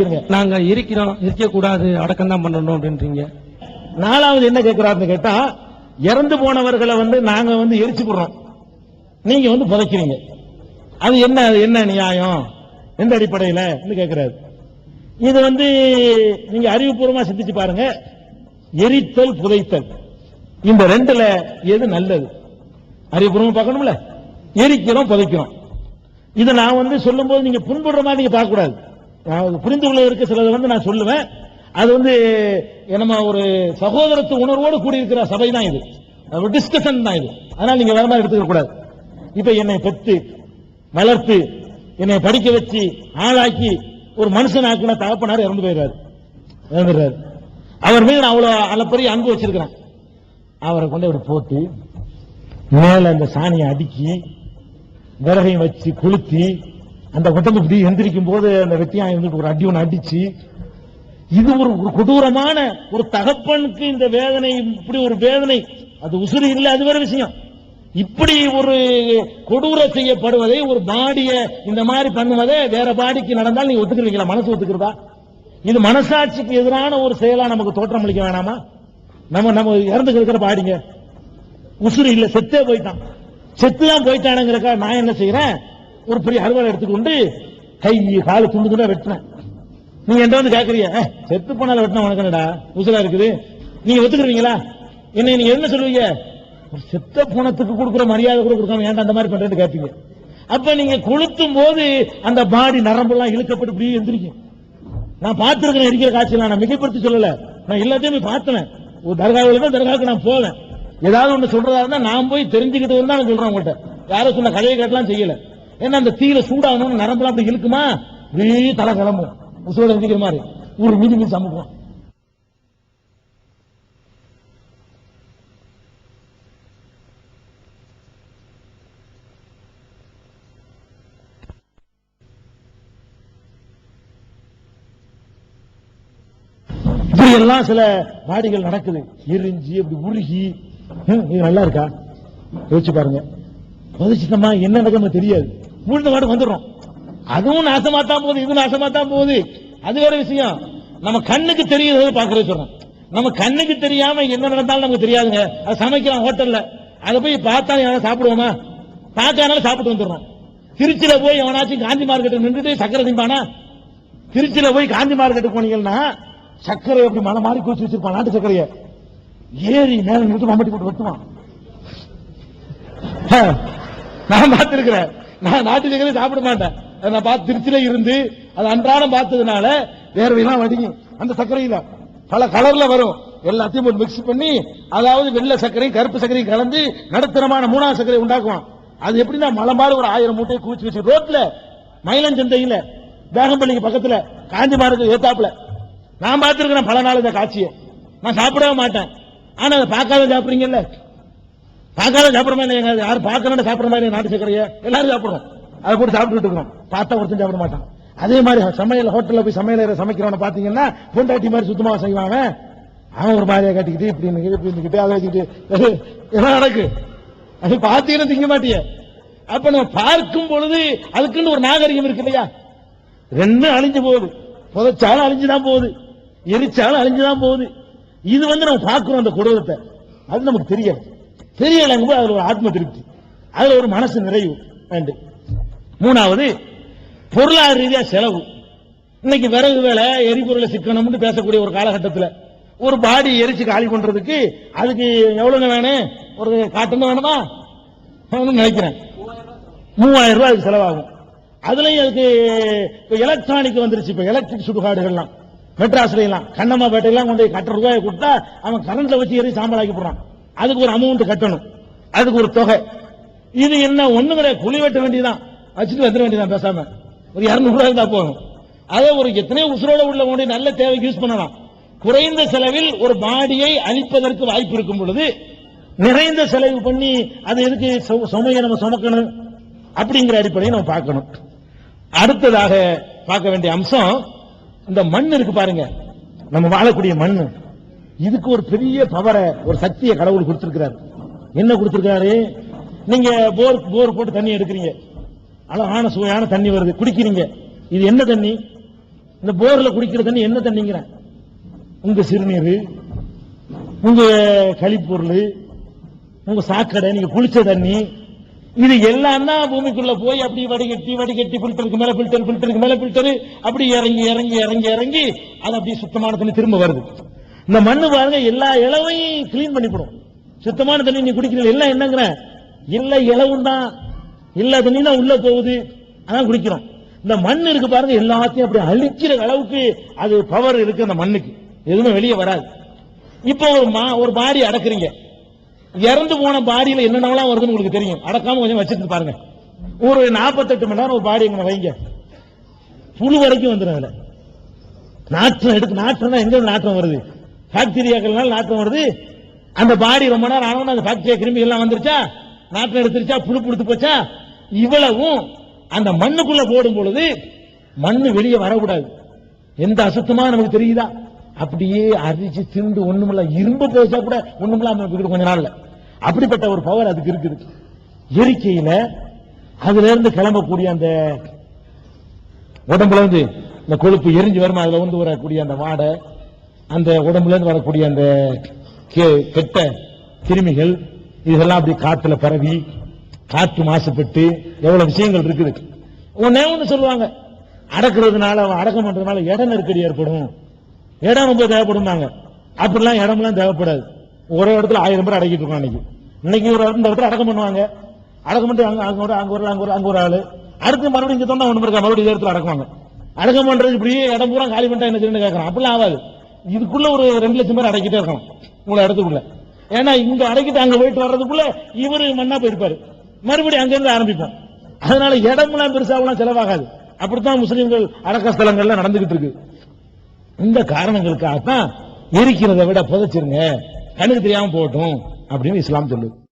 இருங்க நாங்க இருக்கிறோம் இருக்க கூடாது அடக்கம் தான் பண்ணணும் அப்படின்றீங்க. நாலாவது என்ன கேட்கிறாருன்னு கேட்டா இறந்து போனவர்களை வந்து நாங்க வந்து எரிச்சு போடுறோம். நீங்க வந்து புதைக்கிறீங்க. அது என்ன என்ன நியாயம்? எந்த அடிப்படையில? கேட்கிறாரு. இது வந்து நீங்க அறிவுபூர்வமா சிந்திச்சு பாருங்க. எரித்தல் புதைத்தல். இந்த ரெண்டுல எது நல்லது? அறிவுபூர்வமா பார்க்கணும்ல? எரிக்கிறோம் புதைக்கிறோம். இதை நான் வந்து சொல்லும்போது நீங்க புண்படுற மாதிரி நீங்க பார்க்க கூடாது புரிந்து கொள்ள இருக்க சிலது வந்து நான் சொல்லுவேன். அது வந்து நம்ம ஒரு சகோதரத்து உணர்வோடு கூடியிருக்கிற சபை தான் இது. ஒரு டிஸ்கஷன் தான் இது. அதனால நீங்க வேற மாதிரி எடுத்துக்க கூடாது. இப்ப என்னை பெற்று வளர்த்து என்னை படிக்க வச்சு ஆளாக்கி ஒரு மனுஷன் ஆக்கின தகப்பனார் இறந்து போயிடுறாரு. இறந்துடுறாரு. அவர் மீது நான் அவ்வளவு அளப்பரிய அன்பு வச்சிருக்கிறேன். அவரை கொண்டு அப்படி போட்டு மேல அந்த சாணியை அடுக்கி விறகையும் வச்சு கொளுத்தி அந்த உடம்பு இப்படி எந்திரிக்கும் போது அந்த வெட்டியாய் இருந்துட்டு ஒரு அடி ஒன்று அடிச்சு இது ஒரு ஒரு கொடூரமான ஒரு தகப்பனுக்கு இந்த வேதனை இப்படி ஒரு வேதனை. அது உசுறு இல்லை அது வேற விஷயம். இப்படி ஒரு கொடூர செய்யப்படுவதை ஒரு பாடிய இந்த மாதிரி பண்ணுவதை வேற பாடிக்கு நடந்தால் நீங்க ஒத்துக்கிறீங்களா மனசு ஒத்துக்கிறதா? இது மனசாட்சிக்கு எதிரான ஒரு செயலா நமக்கு தோற்றம் அளிக்க வேணாமா? நம்ம நம்ம இறந்து இருக்கிற பாடிங்க. உசுறு இல்ல செத்தே போயிட்டான். செத்து தான் போயிட்டானுங்கிறக்கா நான் என்ன செய்யறேன் ஒரு பெரிய அறுவடை எடுத்துக்கொண்டு கை கால துண்டு துண்டா வெட்டினேன் நீங்க என்ன வந்து கேக்குறீங்க செத்து போனால வெட்டின உனக்கு என்னடா உசுரா இருக்குது. நீங்க ஒத்துக்கிறீங்களா? என்ன நீங்க என்ன சொல்லுவீங்க? ஒரு செத்த போனத்துக்கு கொடுக்குற மரியாதை கூட கொடுக்காம ஏன்டா அந்த மாதிரி பண்றேன்னு கேட்பீங்க அப்ப நீங்க கொளுத்தும் போது அந்த பாடி நரம்பெல்லாம் இழுக்கப்பட்டு இப்படி எந்திரிக்கும். நான் பார்த்திருக்கிறேன் இருக்கிற காட்சியெல்லாம் நான் மிகைப்படுத்தி சொல்லல. நான் எல்லாத்தையுமே பார்த்தேன். ஒரு தர்காவில் தான் தர்காவுக்கு நான் போவேன். ஏதாவது ஒண்ணு சொல்றதா இருந்தா நான் போய் தெரிஞ்சுக்கிட்டு தான் நான் சொல்றேன் உங்கள்கிட்ட யாரும் சொன்ன கதையை கேட்டலாம் செய்யல. ஏன்னா அந்த தீயில சூடாகணும்னு நரம்பெல்லாம் அப்படி இழுக்குமா? வெளியே தலை கிளம்பும். உசுரோட எந்திக்கிற மாதிரி. ஒரு மீதி மீதி சமைக்கும். இப்படி எல்லாம் சில பாடிகள் நடக்குது. எரிஞ்சு அப்படி உருகி. ஹம், நல்லா இருக்கா? யோசிச்சு பாருங்க. என்ன நடக்கணும் தெரியாது. முழுந்த பாடு வந்துடுறோம். அதுவும் நாசமா தான் போகுது இதுவும் நாசமா தான் போகுது. அது வேற விஷயம். நம்ம கண்ணுக்கு தெரியுது பாக்குறது சொல்றோம். நம்ம கண்ணுக்கு தெரியாம என்ன நடந்தாலும் நமக்கு தெரியாதுங்க. அது சமைக்கலாம் ஹோட்டல்ல. அதை போய் பார்த்தா எவனா சாப்பிடுவோமா? பார்க்கறனால சாப்பிட்டு வந்துடுறோம். திருச்சியில போய் எவனாச்சும் காந்தி மார்க்கெட்டு நின்றுட்டு சக்கரை திம்பானா? திருச்சியில போய் காந்தி மார்க்கெட்டுக்கு போனீங்கன்னா சக்கரை எப்படி மலை மாறி குடிச்சு வச்சிருப்பான் நாட்டு சர்க்கரைய? ஏறி மேல நின்று மம்பட்டி போட்டு வெட்டுவான். நான் பார்த்திருக்கிறேன். நான் நாட்டு சர்க்கரை சாப்பிட மாட்டேன். நான் பார்த்து திருச்சியில இருந்து அது அன்றாடம் பார்த்ததுனால வேர்வையெல்லாம் வடிக்கும் அந்த சர்க்கரையில பல கலர்ல வரும். எல்லாத்தையும் போட்டு மிக்ஸ் பண்ணி அதாவது வெள்ளை சர்க்கரை கருப்பு சர்க்கரை கலந்து நடுத்தரமான மூணாவது சர்க்கரை உண்டாக்குவான். அது எப்படின்னா மலம்பாடு ஒரு ஆயிரம் மூட்டையை குவிச்சு வச்சு ரோட்ல மயிலஞ்சந்தையில வேகம்பள்ளிக்கு பக்கத்துல காஞ்சி மார்க்கு ஏத்தாப்புல. நான் பார்த்திருக்கிறேன் பல நாள் இந்த காட்சியை. நான் சாப்பிடவே மாட்டேன். ஆனா அதை பார்க்காத சாப்பிடுறீங்கல்ல? பார்க்காத சாப்பிடுற மாதிரி எங்க யாரும் பார்க்கணும் சாப்பிட மாதிரி நாட்டு சக்கரைய எல்லாரும் சாப்பிடுறோம். அதை போட்டு சாப்பிட்டுட்டு இருக்கோம் பார்த்தா ஒருத்தன் சாப்பிட மாட்டான். அதே மாதிரி சமையல் ஹோட்டலில் போய் சமையல் சமைக்கிறவன பார்த்தீங்கன்னா பொண்டாட்டி மாதிரி சுத்தமாக செய்வாங்க அவன். ஒரு மாதிரியா கட்டிக்கிட்டு இப்படி நிக்கிட்டு, இப்படி நிக்கிட்டு அதை வச்சுக்கிட்டு என்ன நடக்கு? அது பார்த்தீங்கன்னா திங்க மாட்டிய? அப்ப நம்ம பார்க்கும் பொழுது அதுக்குன்னு ஒரு நாகரிகம் இருக்கு இல்லையா? ரெண்டும் அழிஞ்சு போகுது. புதைச்சாலும் அழிஞ்சுதான் போகுது. எரிச்சாலும் அழிஞ்சுதான் போகுது. இது வந்து நம்ம பார்க்கிறோம் அந்த கொடூரத்தை. அது நமக்கு தெரியாது. பெரிய தெரியலங்கும் போது ஒரு ஆத்ம திருப்தி. அதில் ஒரு மனசு நிறைவு. வேண்டும் மூணாவது பொருளாதார ரீதியாக செலவு. இன்னைக்கு விறகு வேலை எரிபொருளை சிக்கணும்னு பேசக்கூடிய ஒரு காலகட்டத்தில் ஒரு பாடி எரிச்சு காலி பண்றதுக்கு அதுக்கு எவ்வளவுங்க வேணும்? ஒரு காட்டுன்னு வேணுமா? நினைக்கிறேன். மூவாயிரம் ரூபாய் அதுக்கு செலவாகும். அதுலயும் அதுக்கு இப்போ எலக்ட்ரானிக் வந்துருச்சு. இப்போ எலக்ட்ரிக் சுடுகாடுகள்லாம் மெட்ராஸ்லாம் கண்ணம்மா பேட்டையெல்லாம் கொண்டு போய் கட்டுற ரூபாயை கொடுத்தா அவன் கரண்ட்ல வச்சு எரி சாம்பல் ஆக்கி போடுறான். அதுக்கு ஒரு அமௌண்ட் கட்டணும். அதுக்கு ஒரு தொகை. இது என்ன ஒண்ணு கிடையாது குழி வெட்ட வேண்டியதான் வச்சுட்டு வந்துட வேண்டியதான் பேசாம. ஒரு இருநூறு இருந்தா போதும். அதே ஒரு எத்தனையோ உசுரோட உள்ள கொண்டு நல்ல தேவைக்கு யூஸ் பண்ணலாம். குறைந்த செலவில் ஒரு பாடியை அழிப்பதற்கு வாய்ப்பு இருக்கும் பொழுது நிறைந்த செலவு பண்ணி அது எதுக்கு சு- சுமையை நம்ம சுமக்கணும்? அப்படிங்கிற அடிப்படையை நம்ம பார்க்கணும். அடுத்ததாக பார்க்க வேண்டிய அம்சம் இந்த மண் இருக்கு பாருங்க. நம்ம வாழக்கூடிய மண். இதுக்கு ஒரு பெரிய பவரை ஒரு சக்தியை கடவுள் கொடுத்திருக்கிறார். என்ன கொடுத்திருக்காரு நீங்க போர் போர் போட்டு தண்ணி எடுக்கிறீங்க. அழகான சுவையான தண்ணி வருது. குடிக்கிறீங்க. இது என்ன தண்ணி? இந்த போர்ல குடிக்கிற தண்ணி என்ன தண்ணிங்கிற உங்க சிறுநீர் உங்க கழிப்பொருள் உங்க சாக்கடை நீங்க குளிச்ச தண்ணி இது எல்லாம் தான் பூமிக்குள்ள போய் அப்படி வடிகட்டி வடிகட்டி பில்டருக்கு மேல பில்டர் ஃபில்டருக்கு மேல பில்டர் அப்படி இறங்கி இறங்கி இறங்கி இறங்கி அது அப்படியே சுத்தமான தண்ணி திரும்ப வருது. இந்த மண்ணு பாருங்க எல்லா இளவையும் கிளீன் பண்ணிவிடும் சுத்தமான தண்ணி நீ குடிக்கிறீங்க எல்லாம் என்னங்கிற? இல்லை இளவும் தான். இல்ல தண்ணி தான் உள்ள போகுது. அதான் குடிக்கிறோம். இந்த மண் இருக்கு பாருங்க எல்லாத்தையும் அப்படி அழிக்கிற அளவுக்கு அது பவர் இருக்கு அந்த மண்ணுக்கு. எதுவுமே வெளியே வராது. இப்போ ஒரு மா ஒரு பாடி அடக்குறீங்க. இறந்து போன பாடியில என்னென்னலாம் வருதுன்னு உங்களுக்கு தெரியும். அடக்காம கொஞ்சம் வச்சிருந்து பாருங்க. ஒரு 48 மணி நேரம் ஒரு பாடி எங்க வைங்க. புழு வரைக்கும் வந்துடும் அதில். நாற்றம் எடுத்து நாற்றம் தான் எங்க நாற்றம் வருது? பாக்டீரியாக்கள்னால நாற்றம் வருது. அந்த பாடி ரொம்ப நேரம் ஆனவன அந்த பாக்டீரியா கிருமி எல்லாம் வந்துருச்சா? நாற்றம் எடுத்துருச்சா? புழு புடுத்து போச்சா? இவ்வளவும் அந்த மண்ணுக்குள்ள போடும் பொழுது மண்ணு வெளியே வரக்கூடாது. எந்த அசுத்தமா நமக்கு தெரியுதா? அப்படியே அரிச்சு திண்டு ஒண்ணுமில்ல இரும்பு பேசா கூட ஒண்ணுமில்லாம இருக்குது கொஞ்ச நாள்ல. அப்படிப்பட்ட ஒரு பவர் அதுக்கு இருக்குது. எரிக்கையில அதுல இருந்து கிளம்பக்கூடிய அந்த உடம்புல இருந்து இந்த கொழுப்பு எரிஞ்சு வருமா? அதுல வந்து வரக்கூடிய அந்த வாடை அந்த உடம்புல இருந்து வரக்கூடிய அந்த கெ- கெட்ட கிருமிகள் இதெல்லாம் அப்படி காத்துல பரவி காற்று மாசுபட்டு எவ்வளவு விஷயங்கள் இருக்குது. ஒன்னே ஒன்று சொல்லுவாங்க. அடக்குறதுனால அடக்கம் பண்றதுனால இட நெருக்கடி ஏற்படும். இடம் ரொம்ப தேவைப்படும்னாங்க அப்படிலாம் இடம்லாம் தேவைப்படாது. ஒரே இடத்துல ஆயிரம் பேர் அடக்கிட்டு இருக்கோம் அன்னைக்கு. இன்னைக்கு ஒரு இந்த இடத்துல அடக்கம் பண்ணுவாங்க. அடக்கம் பண்ணிட்டு அங்க அங்க ஒரு அங்க ஒரு அங்க ஒரு அங்க ஒரு ஆளு. அடுத்து மறுபடியும் இங்க தந்தா ஒன்று இருக்கா. மறுபடியும் இடத்துல அடக்குவாங்க. அடக்கம் பண்றது இப்படியே இடம் பூரா காலி பண்ணிட்டா என்ன செய்யணும் கேட்கறான் அப்படிலாம் ஆகாது. இதுக்குள்ள ஒரு ரெண்டு லட்சம் பேர் அடக்கிட்டே இருக்கணும். உங்களை இடத்துக்குள்ள ஏன்னா இங்க அடக்கிட்டு அங்க போயிட்டு வர்றதுக்குள்ள இவரு மண்ணா போயிருப்பாரு. மறுபடியும் அங்க இருந்து அதனால இடமெல்லாம் பெருசாகலாம் செலவாகாது. அப்படித்தான் முஸ்லிம்கள் அடக்க ஸ்தலங்கள்ல நடந்துகிட்டு இருக்கு. இந்த காரணங்களுக்காகத்தான் எரிக்கிறத விட புதைச்சிருங்க. கண்ணுக்கு தெரியாம போகட்டும் அப்படின்னு இஸ்லாம் சொல்லுது.